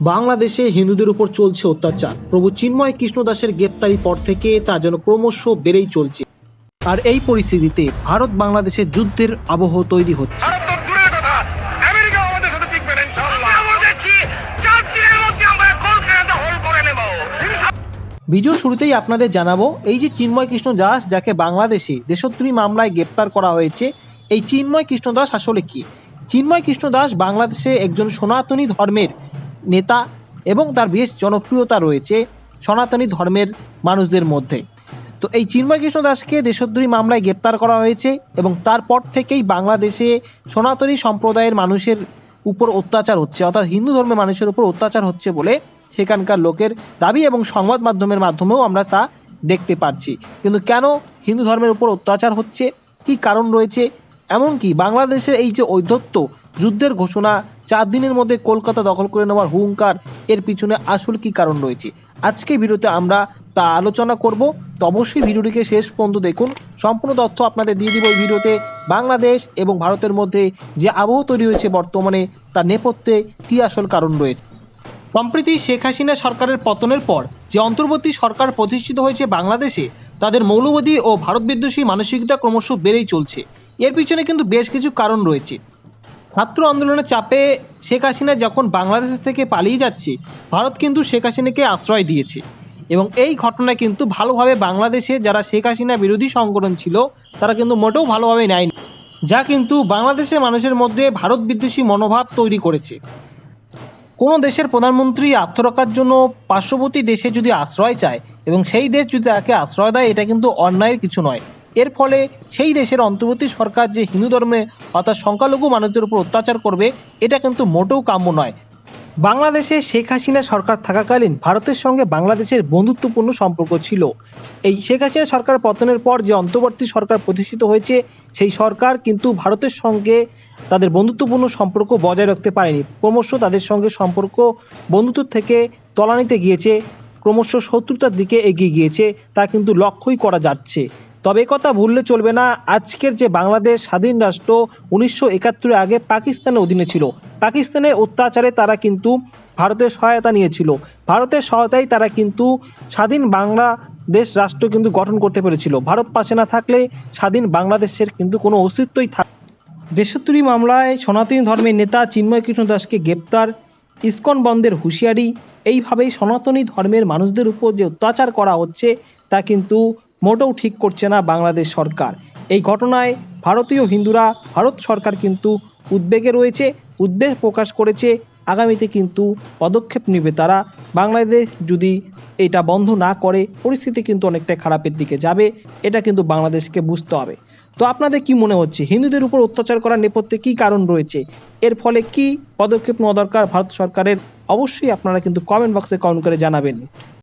বাংলাদেশে হিন্দুদের উপর চলছে অত্যাচার। প্রভু চিন্ময় কৃষ্ণ দাসের গ্রেপ্তারি পর থেকে তা যেন ক্রমশ বেড়েই চলছে। আর এই পরিস্থিতিতে ভারত বাংলাদেশের যুদ্ধের আবহ তৈরি হচ্ছে। ভিডিও শুরুতেই আপনাদের জানাব এই যে চিন্ময় কৃষ্ণ দাস যাকে বাংলাদেশে দেশদ্রোহী মামলায় গ্রেপ্তার করা হয়েছে এই চিন্ময় কৃষ্ণ দাস আসলে কি? চিন্ময় কৃষ্ণ দাস বাংলাদেশে একজন সনাতনী ধর্মের নেতা এবং তার বেশ জনপ্রিয়তা রয়েছে সনাতনী ধর্মের মানুষদের মধ্যে। তো এই চিন্ময় কৃষ্ণ দাসকে দেশদ্রোহী মামলায় গ্রেপ্তার করা হয়েছে এবং তারপর থেকেই বাংলাদেশে সনাতনী সম্প্রদায়ের মানুষের উপর অত্যাচার হচ্ছে, অর্থাৎ হিন্দু ধর্মের মানুষের উপর অত্যাচার হচ্ছে বলে সেখানকার লোকের দাবি এবং সংবাদ মাধ্যমের মাধ্যমেও আমরা তা দেখতে পাচ্ছি কিন্তু কেন হিন্দু ধর্মের উপর অত্যাচার হচ্ছে? কি কারণ রয়েছে? এমনকি বাংলাদেশের এই যে ঔদ্ধত্য যুদ্ধের ঘোষণা চার দিনের মধ্যে কলকাতা দখল করে নেওয়ার হুঙ্কার এর পিছনে আসল কি কারণ রয়েছে? আজকে ভিডিওতে আমরা তা আলোচনা করব। তো অবশ্যই ভিডিওটিকে শেষ পর্যন্ত দেখুন। সম্পূর্ণ তথ্য আপনাদের দিয়ে দিব এই ভিডিওতে। বাংলাদেশ এবং ভারতের মধ্যে যে আবহ তৈরি হয়েছে বর্তমানে, তার নেপথ্যে কী আসল কারণ রয়েছে? সম্প্রতি শেখ হাসিনা সরকারের পতনের পর যে অন্তর্বর্তী সরকার প্রতিষ্ঠিত হয়েছে বাংলাদেশে, তাদের মৌলবাদী ও ভারত বিদ্বেষী মানসিকতা ক্রমশ বেড়েই চলছে। এর পিছনে কিন্তু বেশ কিছু কারণ রয়েছে। ছাত্র আন্দোলনের চাপে শেখ হাসিনা যখন বাংলাদেশ থেকে পালিয়ে যাচ্ছে, ভারত কিন্তু শেখ হাসিনাকে আশ্রয় দিয়েছে। এবং এই ঘটনায় কিন্তু ভালোভাবে বাংলাদেশে যারা শেখ হাসিনা বিরোধী সংগঠন ছিল, তারা কিন্তু মোটেও ভালোভাবে নেয়নি। যা কিন্তু বাংলাদেশের মানুষের মধ্যে ভারত বিদ্বেষী মনোভাব তৈরি করেছে। কোনো দেশের প্রধানমন্ত্রী আত্মরক্ষার জন্য পার্শ্ববর্তী দেশে যদি আশ্রয় চায়, এবং সেই দেশ যদি তাকে আশ্রয় দেয়, এটা কিন্তু অন্যায়ের কিছু নয়। এর ফলে সেই দেশের অন্তর্বর্তী সরকার যে হিন্দু ধর্মে অর্থাৎ সংখ্যালঘু মানুষদের উপর অত্যাচার করবে, এটা কিন্তু মোটেও কাম্য নয়। বাংলাদেশে শেখ হাসিনা সরকার থাকাকালীন ভারতের সঙ্গে বাংলাদেশের বন্ধুত্বপূর্ণ সম্পর্ক ছিল। এই শেখ হাসিনা সরকার পতনের পর যে অন্তর্বর্তী সরকার প্রতিষ্ঠিত হয়েছে, সেই সরকার কিন্তু ভারতের সঙ্গে তাদের বন্ধুত্বপূর্ণ সম্পর্ক বজায় রাখতে পারেনি। ক্রমশ তাদের সঙ্গে সম্পর্ক বন্ধুত্ব থেকে তলানিতে গিয়েছে। ক্রমশ শত্রুতার দিকে এগিয়ে গিয়েছে। তা কিন্তু লক্ষ্যই করা যাচ্ছে। তবে কথা ভুললে চলবে না। আজকের যে বাংলাদেশ স্বাধীন রাষ্ট্র উনিশশো একাত্তরের আগে পাকিস্তানের অধীনে ছিল, পাকিস্তানের অত্যাচারে তারা কিন্তু ভারতের সহায়তা নিয়েছিল। ভারতের সহায়তায় তারা কিন্তু স্বাধীন বাংলাদেশ রাষ্ট্র কিন্তু গঠন করতে পেরেছিল। ভারত পাশে না থাকলে স্বাধীন বাংলাদেশের কিন্তু কোনো অস্তিত্বই থাক দেশত্রী মামলায় সনাতনী ধর্মের নেতা চিন্ময় কৃষ্ণ দাসকে গ্রেপ্তার, ইস্কন বন্ধের হুঁশিয়ারি, এইভাবেই সনাতনী ধর্মের মানুষদের উপর যে অত্যাচার করা হচ্ছে, তা কিন্তু মোটেও ঠিক করছে না বাংলাদেশ সরকার। এই ঘটনায় ভারতীয় হিন্দুরা, ভারত সরকার কিন্তু উদ্বেগে রয়েছে, উদ্বেগ প্রকাশ করেছে। আগামীতে কিন্তু পদক্ষেপ নেবে তারা। বাংলাদেশ যদি এটা বন্ধ না করে, পরিস্থিতি কিন্তু অনেকটা খারাপের দিকে যাবে। এটা কিন্তু বাংলাদেশকে বুঝতে হবে। তো আপনাদের কি মনে হচ্ছে? হিন্দুদের উপর অত্যাচার করার নেপথ্যে কি কারণ রয়েছে? এর ফলে কি পদক্ষেপ নেওয়া দরকার ভারত সরকারের? অবশ্যই আপনারা কিন্তু কমেন্ট বক্সে কমেন্ট করে জানাবেন।